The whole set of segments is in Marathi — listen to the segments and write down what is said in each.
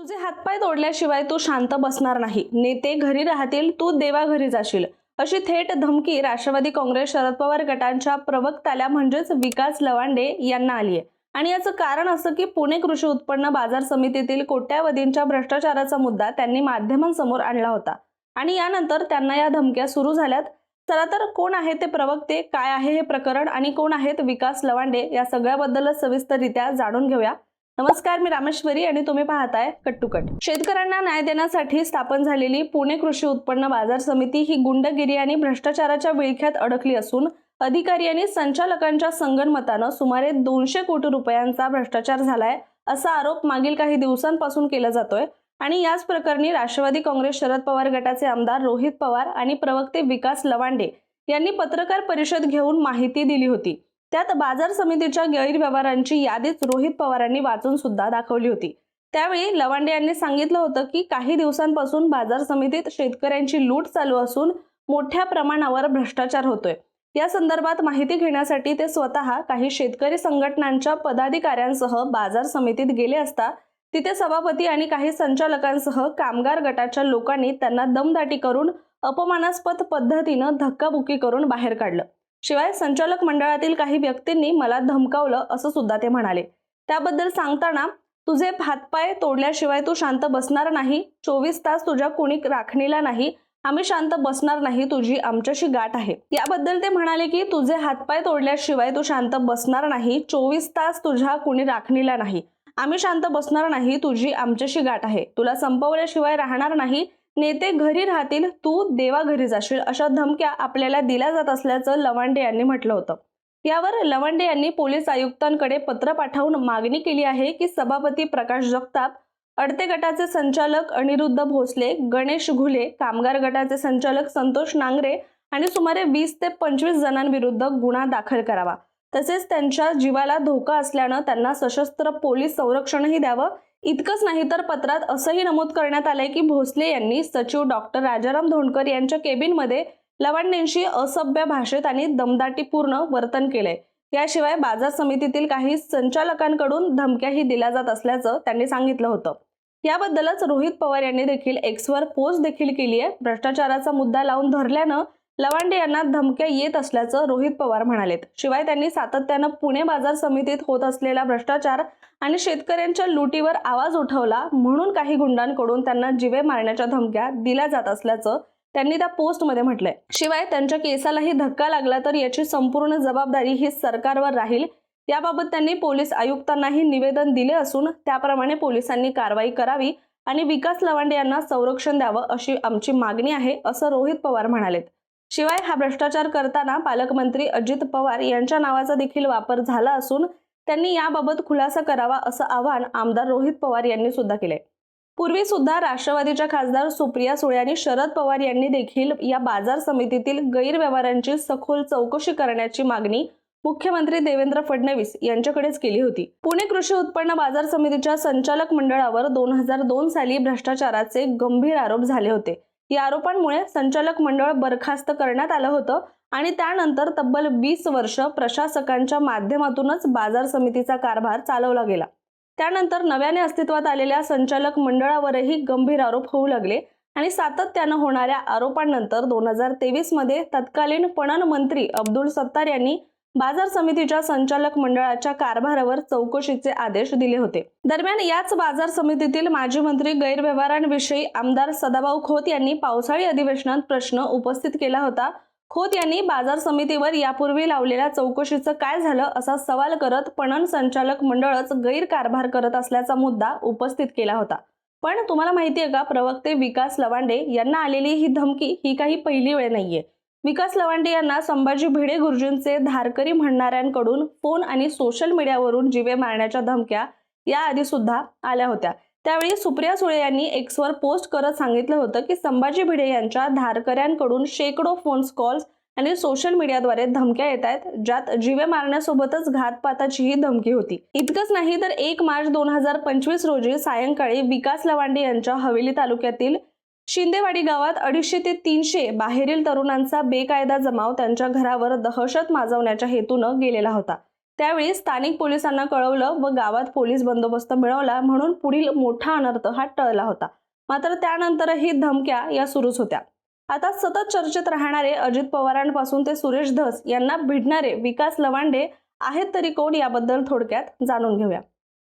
तुझे हातपाय तोडल्याशिवाय तू शांत बसणार नाही. नेते घरी राहतील तू देवा घरी जाशील. अशी थेट धमकी राष्ट्रवादी काँग्रेस शरद पवार गटांच्या प्रवक्त्याला म्हणजेच विकास लवांडे यांना आली आहे. आणि याचं कारण असं की पुणे कृषी उत्पन्न बाजार समितीतील कोट्यावधींच्या भ्रष्टाचाराचा मुद्दा त्यांनी माध्यमांसमोर आणला होता. आणि यानंतर त्यांना या धमक्या सुरू झाल्यात. चला तर कोण आहे ते प्रवक्ते काय आहे हे प्रकरण आणि कोण आहेत विकास लवांडे या सगळ्याबद्दलच सविस्तररित्या जाणून घेऊया. नमस्कार मी रामेश्वरी आणि तुम्ही पाहताय कट्टुकट. शेतकऱ्यांना न्याय देण्यासाठी स्थापन झालेली पुणे कृषी उत्पन्न बाजार समिती ही गुंडगिरी आणि भ्रष्टाचाराच्या विळख्यात अडकली असून अधिकारी आणि संचालकांच्या संगणमतानं सुमारे दोनशे कोटी रुपयांचा भ्रष्टाचार झालाय असा आरोप मागील काही दिवसांपासून केला जातोय. आणि याच प्रकरणी राष्ट्रवादी काँग्रेस शरद पवार गटाचे आमदार रोहित पवार आणि प्रवक्ते विकास लवांडे यांनी पत्रकार परिषद घेऊन माहिती दिली होती. त्यात बाजार समितीच्या गैरव्यवहारांची यादीच रोहित पवारांनी वाचून सुद्धा दाखवली होती. त्यावेळी लवांडे यांनी सांगितलं होतं की काही दिवसांपासून बाजार समितीत शेतकऱ्यांची लूट चालू असून मोठ्या प्रमाणावर भ्रष्टाचार होतोय. या संदर्भात माहिती घेण्यासाठी ते स्वतः काही शेतकरी संघटनांच्या पदाधिकाऱ्यांसह बाजार समितीत गेले असता तिथे सभापती आणि काही संचालकांसह कामगार गटाच्या लोकांनी त्यांना दमदाटी करून अपमानास्पद पद्धतीनं धक्काबुक्की करून बाहेर काढलं. शिवाय संचालक मंडळातील काही व्यक्तींनी मला धमकावलं असं सुद्धा ते म्हणाले. त्याबद्दल सांगताना तुझे हातपाय तोडल्याशिवाय तू शांत बसणार नाही. चोवीस तास तुझ्या कुणी राखणीला नाही. आम्ही शांत बसणार नाही. तुझी आमच्याशी गाठ आहे. याबद्दल ते म्हणाले की तुझे हातपाय तोडल्याशिवाय तू शांत बसणार नाही. चोवीस तास तुझ्या कुणी राखणीला नाही. आम्ही शांत बसणार नाही. तुझी आमच्याशी गाठ आहे. तुला संपवल्याशिवाय राहणार नाही. नेते घरी राहतील तू देवा घरी जाशील अशा धमक्या आपल्याला दिल्या जात असल्याचं लवांडे यांनी म्हटलं होतं. यावर लवांडे यांनी पोलीस आयुक्तांकडे पत्र पाठवून मागणी केली आहे की सभापती प्रकाश जगताप अडते गटाचे संचालक अनिरुद्ध भोसले गणेश घुले कामगार गटाचे संचालक संतोष नांगरे आणि सुमारे वीस ते पंचवीस जणांविरुद्ध गुन्हा दाखल करावा. तसेच त्यांच्या जीवाला धोका असल्यानं त्यांना सशस्त्र पोलीस संरक्षणही द्यावं. इतकंच नाही तर पत्रात असंही नमूद करण्यात आलंय की भोसले यांनी सचिव डॉक्टर राजाराम धोंडकर यांच्या केबिनमध्ये लवांडेंशी असभ्य भाषेत आणि दमदाटीपूर्ण वर्तन केलंय. याशिवाय बाजार समितीतील काही संचालकांकडून धमक्याही दिल्या जात असल्याचं त्यांनी सांगितलं होतं. याबद्दलच रोहित पवार यांनी देखील एक्सवर पोस्ट देखील केली आहे भ्रष्टाचाराचा मुद्दा लावून धरल्यानं लवांडे यांना धमक्या येत असल्याचं रोहित पवार म्हणालेत. शिवाय त्यांनी सातत्यानं पुणे बाजार समितीत होत असलेला भ्रष्टाचार आणि शेतकऱ्यांच्या लुटीवर आवाज उठवला म्हणून काही गुंडांकडून त्यांना जिवे मारण्याच्या धमक्या दिल्या जात असल्याचं त्यांनी त्या पोस्टमध्ये म्हटलंय. शिवाय त्यांच्या केसालाही धक्का लागला तर याची संपूर्ण जबाबदारी ही सरकारवर राहील. याबाबत त्यांनी पोलीस आयुक्तांनाही निवेदन दिले असून त्याप्रमाणे पोलिसांनी कारवाई करावी आणि विकास लवांडे यांना संरक्षण द्यावं अशी आमची मागणी आहे असं रोहित पवार म्हणालेत. शिवाय हा भ्रष्टाचार करताना पालकमंत्री अजित पवार यांच्या नावाचा देखील वापर झाला असून त्यांनी याबाबत खुलासा करावा असं आवाहन आमदार रोहित पवार यांनी सुद्धा केले पूर्वी सुद्धा राष्ट्रवादीच्या खासदार सुप्रिया सुळे आणि शरद पवार यांनी देखील या बाजार समितीतील गैरव्यवहारांची सखोल चौकशी करण्याची मागणी मुख्यमंत्री देवेंद्र फडणवीस यांच्याकडेच केली होती. पुणे कृषी उत्पन्न बाजार समितीच्या संचालक मंडळावर दोन हजार दोन साली भ्रष्टाचाराचे गंभीर आरोप झाले होते. या आरोपांमुळे संचालक मंडळ बरखास्त करण्यात आलं होतं आणि त्यानंतर तब्बल वीस वर्ष प्रशासकांच्या माध्यमातूनच बाजार समितीचा कारभार चालवला गेला. त्यानंतर नव्याने अस्तित्वात आलेल्या संचालक मंडळावरही गंभीर आरोप होऊ लागले आणि सातत्यानं होणाऱ्या आरोपांनंतर दोन हजार तेवीसमध्ये तत्कालीन पणन मंत्री अब्दुल सत्तार यांनी बाजार समितीच्या संचालक मंडळाच्या कारभारावर चौकशीचे आदेश दिले होते. दरम्यान याच बाजार समितीतील माजी मंत्री गैरव्यवहारांविषयी आमदार सदाभाऊ खोत यांनी पावसाळी अधिवेशनात प्रश्न उपस्थित केला होता. खोत यांनी बाजार समितीवर यापूर्वी लावलेल्या चौकशीचं काय झालं असा सवाल करत पणन संचालक मंडळच गैरकारभार करत असल्याचा मुद्दा उपस्थित केला होता. पण तुम्हाला माहिती आहे का प्रवक्ते विकास लवांडे यांना आलेली ही धमकी ही काही पहिली वेळ नाहीये. विकास लवांडे यांना संभाजी भिडे गुरुजींचे धारकरी म्हणणाऱ्यांकडून फोन आणि सोशल मीडियावरून जिवे मारण्याच्या धमक्या याआधी सुद्धा आल्या होत्या. त्यावेळी सुप्रिया सुळे यांनी एक्सवर पोस्ट करत सांगितलं होतं की संभाजी भिडे यांच्या धारकऱ्यांकडून शेकडो फोन कॉल्स आणि सोशल मीडियाद्वारे धमक्या येत आहेत ज्यात जिवे मारण्यासोबतच घातपाताचीही धमकी होती. इतकंच नाही तर एक मार्च दोन हजार पंचवीस रोजी सायंकाळी विकास लवांडे यांच्या हवेली तालुक्यातील शिंदेवाडी गावात अडीचशे ते तीनशे बाहेरील तरुणांचा बेकायदा जमाव त्यांच्या घरावर दहशत माजवण्याच्या हेतूनं गेलेला होता. त्यावेळी स्थानिक पोलिसांना कळवलं व गावात पोलीस बंदोबस्त मिळवला म्हणून पुढील मोठा अनर्थ हा टळला होता. मात्र त्यानंतरही धमक्या या सुरूच होत्या. आता सतत चर्चेत राहणारे अजित पवारांपासून ते सुरेश धस यांना भिडणारे विकास लवांडे आहेत तरी कोण याबद्दल थोडक्यात जाणून घेऊया.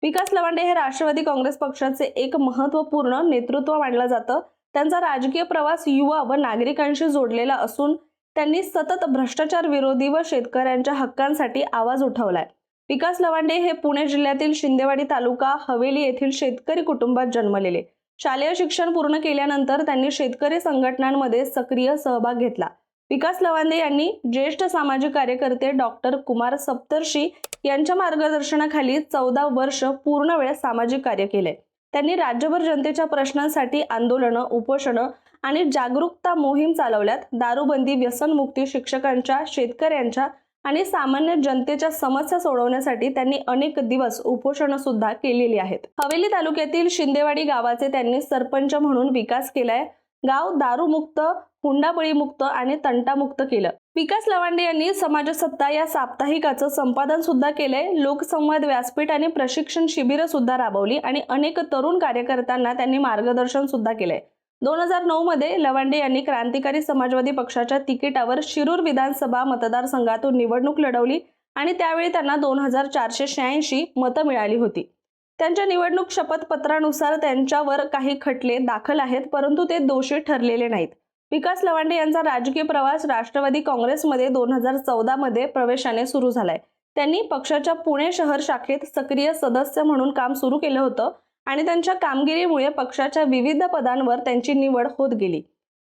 विकास लवांडे हे राष्ट्रवादी काँग्रेस पक्षाचे एक महत्त्वपूर्ण नेतृत्व मानलं जातं. त्यांचा राजकीय प्रवास युवा व नागरिकांशी जोडलेला असून त्यांनी सतत भ्रष्टाचार विरोधी व शेतकऱ्यांच्या हक्कांसाठी आवाज उठवलाय. विकास लवांडे हे पुणे जिल्ह्यातील शिंदेवाडी तालुका हवेली येथील शेतकरी कुटुंबात जन्मलेले. शालेय शिक्षण पूर्ण केल्यानंतर त्यांनी शेतकरी संघटनांमध्ये सक्रिय सहभाग घेतला. विकास लवांदे यांनी ज्येष्ठ सामाजिक कार्यकर्ते डॉक्टर कुमार सप्तर्षी यांच्या मार्गदर्शनाखाली चौदा वर्ष पूर्ण वेळ सामाजिक कार्य केले. त्यांनी राज्यभर जनतेच्या प्रश्नांसाठी आंदोलनं उपोषणं आणि जागरूकता मोहीम चालवल्यात. दारूबंदी व्यसनमुक्ती शिक्षकांच्या शेतकऱ्यांच्या आणि सामान्य जनतेच्या समस्या सोडवण्यासाठी त्यांनी अनेक दिवस उपोषणं सुद्धा केलेली आहेत. हवेली तालुक्यातील शिंदेवाडी गावाचे त्यांनी सरपंच म्हणून विकास केलाय. गाव दारूमुक्त हुंडाबळीमुक्त आणि तंटामुक्त केलं. विकास लवांडे यांनी समाजसत्ता या साप्ताहिकाचं संपादन सुद्धा केलंय. लोकसंवाद व्यासपीठ आणि प्रशिक्षण शिबिरं सुद्धा राबवली आणि अनेक तरुण कार्यकर्त्यांना त्यांनी मार्गदर्शन सुद्धा केलंय. दोन हजार नऊ मध्ये लवांडे यांनी क्रांतिकारी समाजवादी पक्षाच्या तिकिटावर शिरूर विधानसभा मतदारसंघातून निवडणूक लढवली आणि त्यावेळी त्यांना दोन हजार चारशे शहाऐंशी मतं मिळाली होती. त्यांच्या निवडणूक शपथपत्रानुसार त्यांच्यावर काही खटले दाखल आहेत परंतु ते दोषी ठरलेले नाहीत. विकास लवांडे यांचा राजकीय प्रवास राष्ट्रवादी काँग्रेसमध्ये दोन हजार चौदा मध्ये प्रवेशाने सुरू झालाय. त्यांनी पक्षाच्या पुणे शहर शाखेत सक्रिय सदस्य म्हणून काम सुरू केलं होतं आणि त्यांच्या कामगिरीमुळे पक्षाच्या विविध पदांवर त्यांची निवड होत गेली.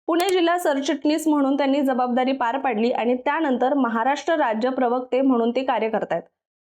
पुणे जिल्हा सरचिटणीस म्हणून त्यांनी जबाबदारी पार पाडली आणि त्यानंतर महाराष्ट्र राज्य प्रवक्ते म्हणून ते कार्य करतायत.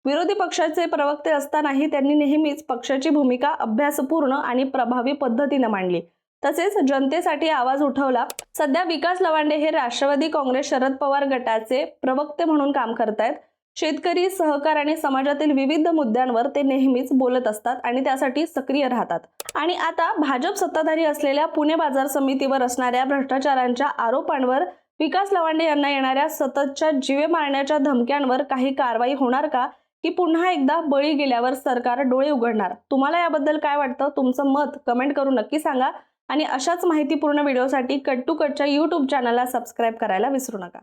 विरोधी पक्षाचे प्रवक्ते असतानाही त्यांनी नेहमीच पक्षाची भूमिका अभ्यासपूर्ण आणि प्रभावी पद्धतीनं मांडली. तसेच जनतेसाठी आवाज उठवला सध्या विकास लवांडे हे राष्ट्रवादी काँग्रेस शरद पवार गटाचे प्रवक्ते म्हणून काम करतायत. शेतकरी सहकार आणि समाजातील विविध मुद्द्यांवर ते नेहमीच बोलत असतात आणि त्यासाठी सक्रिय राहतात. आणि आता भाजप सत्ताधारी असलेल्या पुणे बाजार समितीवर असणाऱ्या भ्रष्टाचारांच्या आरोपांवर विकास लवांडे यांना येणाऱ्या सततच्या जीवे मारण्याच्या धमक्यांवर काही कारवाई होणार का? की पुन्हा एकदा बळी गेल्यावर सरकार डोळे उघडणार? तुम्हाला याबद्दल काय वाटतं? तुमचं मत कमेंट करून नक्की सांगा. आणि अशाच माहितीपूर्ण व्हिडिओसाठी कट टू कटच्या यूट्यूब चॅनलला सबस्क्राईब करायला विसरू नका.